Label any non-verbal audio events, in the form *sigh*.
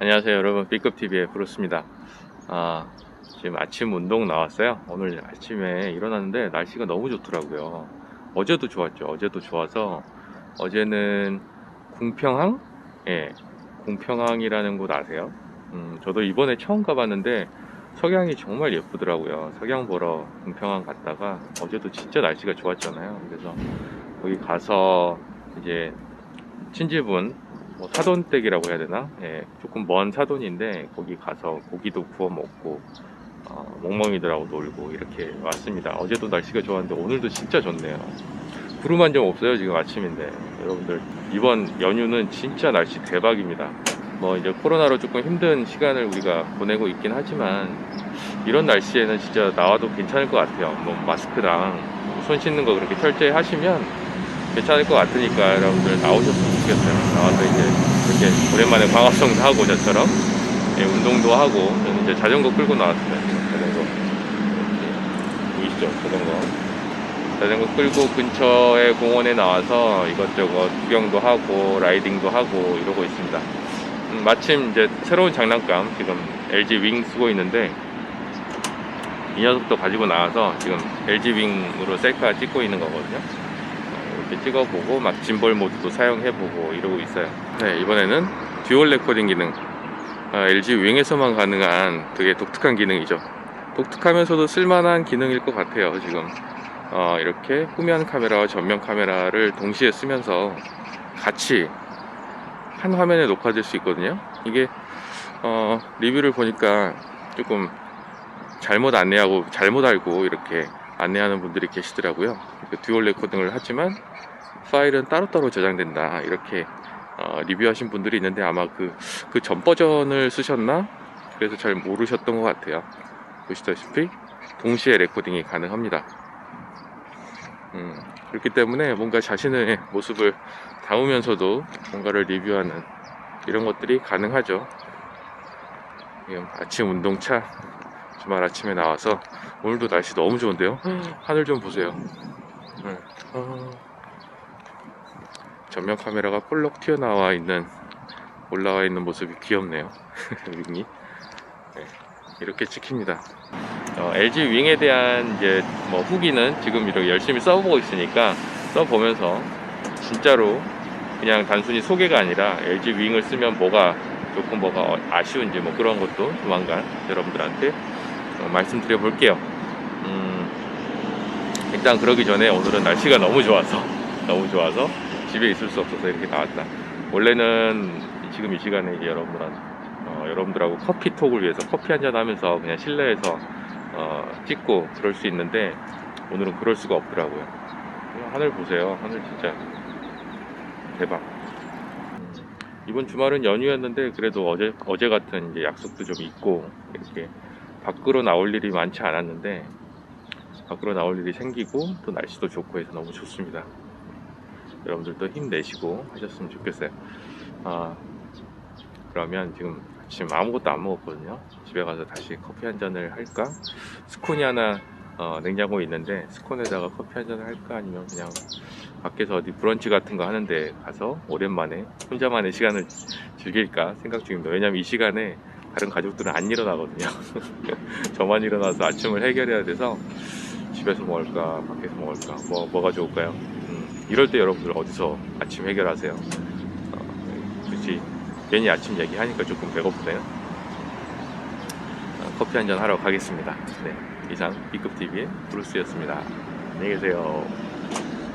안녕하세요. 여러분 B급TV의 브루스입니다. 아, 지금 아침 운동 나왔어요. 오늘 아침에 일어났는데 날씨가 너무 좋더라고요. 어제도 좋았죠. 어제도 좋아서 어제는 궁평항? 예 궁평항이라는 곳 아세요? 음, 저도 이번에 처음 가봤는데 석양이 정말 예쁘더라고요. 석양 보러 궁평항 갔다가 어제도 진짜 날씨가 좋았잖아요. 그래서 거기 가서 이제 친지분 뭐 사돈댁이라고 해야 되나? 예, 조금 먼 사돈인데 거기 가서 고기도 구워 먹고 어, 멍멍이들하고 놀고 이렇게 왔습니다. 어제도 날씨가 좋았는데 오늘도 진짜 좋네요. 구름 한 점 없어요 지금 아침인데 여러분들 이번 연휴는 진짜 날씨 대박입니다. 뭐 이제 코로나로 조금 힘든 시간을 우리가 보내고 있긴 하지만 이런 날씨에는 진짜 나와도 괜찮을 것 같아요. 뭐 마스크랑 손 씻는 거 그렇게 철저히 하시면 괜찮을 것 같으니까 여러분들 나오셨으면 좋겠어요. 나와서 이제 이렇게 오랜만에 광합성도 하고 저처럼 예, 운동도 하고 저는 이제 자전거 끌고. 지금 자전거 보이시죠? 자전거 자전거 끌고 근처에 공원에 나와서 이것저것 구경도 하고 라이딩도 하고 이러고 있습니다. 음, 마침 이제 새로운 장난감 지금 LG 윙 쓰고 있는데 이 녀석도 가지고 나와서 지금 LG 윙으로 셀카 찍고 있는 거거든요. 이렇게 찍어보고 막 짐벌 모드도 사용해보고 이러고 있어요. 네 이번에는 듀얼 레코딩 기능 아, LG 윙에서만 가능한 되게 독특한 기능이죠. 독특하면서도 쓸만한 기능일 것 같아요. 지금 어, 이렇게 후면 카메라와 전면 카메라를 동시에 쓰면서 같이 한 화면에 녹화될 수 있거든요. 이게 어, 리뷰를 보니까 조금 잘못 안내하고 잘못 알고 이렇게 안내하는 분들이 계시더라고요. 그 듀얼 레코딩을 하지만 파일은 따로따로 저장된다 이렇게 어, 리뷰하신 분들이 있는데 아마 그 그 전 버전을 쓰셨나 그래서 잘 모르셨던 것 같아요. 보시다시피 동시에 레코딩이 가능합니다. 음, 그렇기 때문에 뭔가 자신의 모습을 담으면서도 뭔가를 리뷰하는 이런 것들이 가능하죠. 아침 운동차 주말 아침에 나와서 오늘도 날씨 너무 좋은데요. 하늘 좀 보세요. 네. 어, 전면 카메라가 볼록 튀어나와 있는 올라와 있는 모습이 귀엽네요. *laughs* 윙이 네, 이렇게 찍힙니다. 어, LG 윙에 대한 이제 뭐 후기는 지금 이렇게 열심히 써보고 있으니까 써보면서 진짜로 그냥 단순히 소개가 아니라 LG 윙을 쓰면 뭐가 조금 뭐가 아쉬운지 뭐 그런 것도 조만간 여러분들한테 어, 말씀드려 볼게요. 음, 일단 그러기 전에 오늘은 날씨가 너무 좋아서 *laughs* 너무 좋아서 집에 있을 수 없어서 이렇게 나왔다. 원래는 지금 이 시간에 이제 여러분들 어, 여러분들하고 커피 톡을 위해서 커피 한잔 하면서 그냥 실내에서 어, 찍고 그럴 수 있는데 오늘은 그럴 수가 없더라고요. 하늘 보세요. 하늘 진짜 대박. 음, 이번 주말은 연휴였는데 그래도 어제 어제 같은 이제 약속도 좀 있고 이렇게 밖으로 나올 일이 많지 않았는데 밖으로 나올 일이 생기고 또 날씨도 좋고 해서 너무 좋습니다. 여러분들도 힘내시고 하셨으면 좋겠어요. 아, 그러면 지금 지금 아무것도 안 먹었거든요. 집에 가서 다시 커피 한 잔을 할까? 스콘이 하나 어, 냉장고에 있는데 스콘에다가 커피 한 잔을 할까? 아니면 그냥 밖에서 어디 브런치 같은 거 하는데 가서 오랜만에 혼자만의 시간을 즐길까 생각 중입니다. 왜냐면 이 시간에 다른 가족들은 안 일어나거든요. *laughs* 저만 일어나서 아침을 해결해야 돼서 집에서 먹을까, 밖에서 먹을까, 뭐, 뭐가 좋을까요? 음, 이럴 때 여러분들 어디서 아침 해결하세요? 어, 굳이 괜히 아침 얘기하니까 조금 배고프네요. 어, 커피 한잔 하러 가겠습니다. 네, 이상 B급 TV의 브루스였습니다. 안녕히 계세요.